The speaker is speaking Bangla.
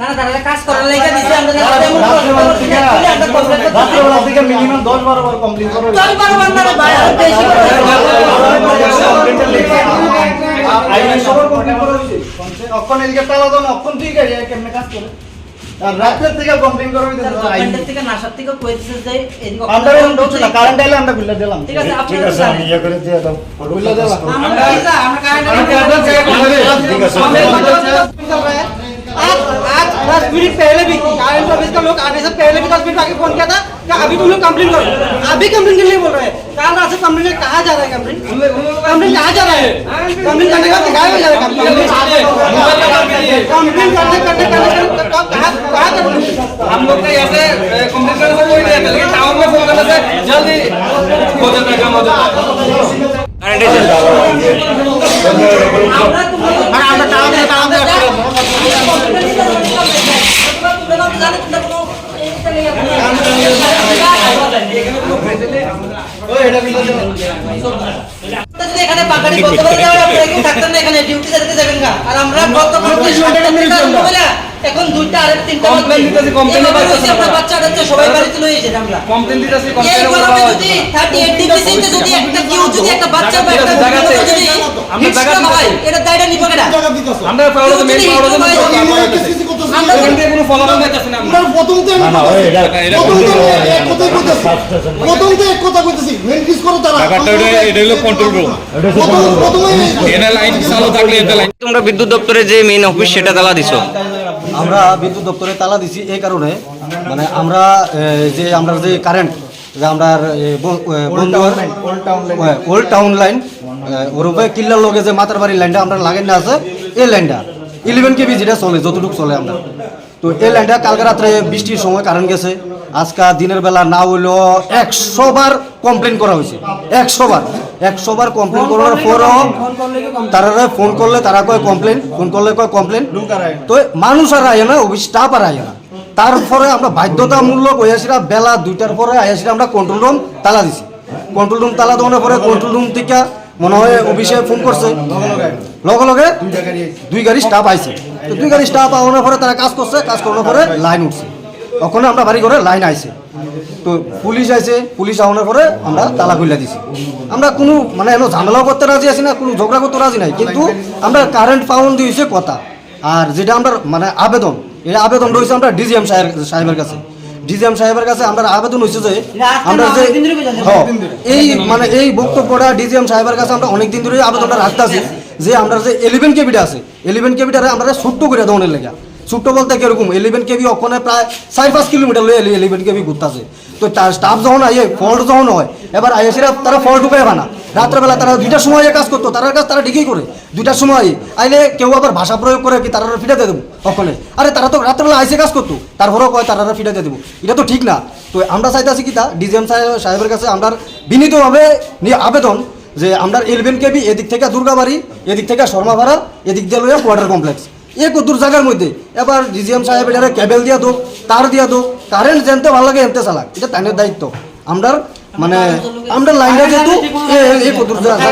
না না কাজ করার লাগা দিছে আমরা রাত্রেবেলা থেকে মিনিমাম দশ বারো বার কমপ্লিট করো দশ বারো বার না ভাই, আরও বেশি করে। অক্ষণ এদিকে তালা দাও অক্ষণ ঠিক আছে কেমনে কাজ করে? আর রাত্রের থেকে কমপ্লেন করবে থেকে নাসার থেকে যে এদিকে আমরা এরকম না কারেন্ট এলে আমরা খুলে দিলাম। ঠিক আছে ঠিক আমি আপনারা ইয়ে করে দিয়ে দাও খুলে দিলাম। আমরা আমরা কারেন্ট ঠিক আছে आज आज दस मिनट पहले भी ऑफ़िस का लोग आने से पहले भी दस मिनट आगे फ़ोन किया था? कि अभी तुम लोग कंप्लेन करो? अभी कंप्लेन के लिए बोल रहे हैं। कल से कंप्लेन कहाँ जा रहा है कंप्लेन कंप्लेन कहाँ जा रहा है? कंप्लेन करने के बाद गायब हो जाएगा कंप्लेन करने करने करने हम लोग ने ऐसे कंप्लीट करने से कोई लेकिन टाउन में फ़ोन करने से जल्दी हो जाता है काम हो जाता है। এখানে পাকাড়ি বলতে বলতে আপনারা কেউ থাকতেন না এখানে ডিউটি যেতে যাবেন না আর আমরা গত করে এখন দুইটা আর তিনটা Complain দিতেছি, complain দিতেছি। হচ্ছে বাচ্চা কাচ্চা সবাই বাড়িতে লয়ে যাই আমরা কমপ্লেন দিতেছি কমপ্লেন গরমে যদি 38 ডিগ্রি যদি একটা কেউ যদি একটা বাচ্চা বা একটা জায়গাতে আমরা জায়গা। এটা দায়টা নিব কেডা আমরা পাওয়া তো মেন পাওয়া আমরা এখান থেকে কোনো ফলো করতেছি না আমরা না না ওই এটা প্রথম তো এক কথা কইতেছি। মেন করো তারা। এটা হলো কন্ট্রোল রুম প্রথমে এনে লাইন চালু থাকলে এটা লাইন তোমরা বিদ্যুৎ দপ্তরে যে মেইন অফিস সেটা তালা দিছো। আমরা বিদ্যুৎ দপ্তরে তালা দিছি এই কারণে। মানে আমরা যে আমরা যে কারেন্ট যে আমরা ওল্ড টাউন লাইন ওরূপে কিল্লার লগে যে মাতার বাড়ির লাইনটা আমরা লাগাই না আছে এই লাইনটা ইলেভেন কেবি যেটা চলে যতটুকু চলে আমরা। তো এই লাইনটা কালকে রাত্রে বৃষ্টির সময় কারেন্ট গেছে। আজকা দিনের বেলা না হইল একশো বার কমপ্লেন করা হয়েছে। একশো বার। একশো বার কমপ্লেন করার পরও তারা ফোন করলে তারা কয় কমপ্লেন ফোন করলে কয় কমপ্লেন তো মানুষ আর আয় না অফিস স্টাফ আর আয় না। তারপরে আমরা বাধ্যতামূলক হয়েছিলাম বেলা দুইটার পরে আইসিলাম আমরা কন্ট্রোল রুম তালা দিছি। কন্ট্রোল রুম তালা দেওয়ার পরে কন্ট্রোল রুম থেকে মনে হয় অফিসে ফোন করছে। লগে লগে। দুই গাড়ি স্টাফ আইছে। তো দুই গাড়ি স্টাফ আওয়ার পরে তারা কাজ করছে কাজ করার পরে লাইন উঠছে। ওখানে আমরা বাড়ি করে লাইন আইছে। তো পুলিশ আইছে পুলিশ আওয়ার পরে আমরা তালা খুলে দিছি। আমরা কোনো মানে এনো ঝামেলাও করতে রাজি আছি না কোনো ঝগড়া করতে রাজি নাই। কিন্তু আমরা কারেন্ট পাউন্ড দিয়েছে কথা। আর যেটা আমরা মানে আবেদন এই আবেদন রয়েছে আমরা ডিজিএম সাহেব সাহেবের কাছে। ডিজিএম সাহেবের কাছে আমরা আবেদন হয়েছে যে আমরা যে হ্যাঁ, এই মানে এই বক্তব্যটা ডিজিএম সাহেবের কাছে আমরা অনেক দিন ধরে আবেদনটা রাখতেছি। যে আমরা যে এলিভেন কেবিটা আছে এলিভেন কেবিটারে আমরা ছোট্ট করে দেওয়ার লেগে। ছোট্ট বলতে কীরকম? এলিভেন কেবি ওখানে প্রায় চার পাঁচ কিলোমিটার লয়ে এলিভেন কেবি ঘুরতেছে। তো তার স্টাফ যখন আইয়ে ফল্ট যখন হয়, এবার আইএসিরা তারা ফল্ট ঢুকায় বানা রাত্রেবেলা তারা দুইটার সময় কাজ করতো, তার কাজ তারা ঠিকই করে। দুইটার সময় আইলে কেউ আবার ভাষা প্রয়োগ করে কি তারা ফিটাতে দেবো ওখানে আরে তারা তো রাত্রেবেলা আইসে কাজ করতো, তারপরেও কয় তারা ফিটাতে দেবো। এটা তো ঠিক না। তো আমরা চাইতেছি কি তা, ডিজিএম সাহেবের কাছে আমরা বিনীতভাবে আবেদন যে আমরা এলিভেন কেবি এদিক থেকে দুর্গাবাড়ি এদিক থেকে শর্মাভাড়া এদিক দিয়ে লইয়া কোয়ার্টার কমপ্লেক্স এক দূর জায়গার মধ্যে এবার ডিজিএম সাহেব এটা কেবেল দিয়া দো তার দিয়া দো কারেন্ট জানতে ভালো লাগে এনতে চালাক এটা তাইনের দায়িত্ব আমরা মানে আমরা লাইনটা যেহেতু এই কত দূর জায়গা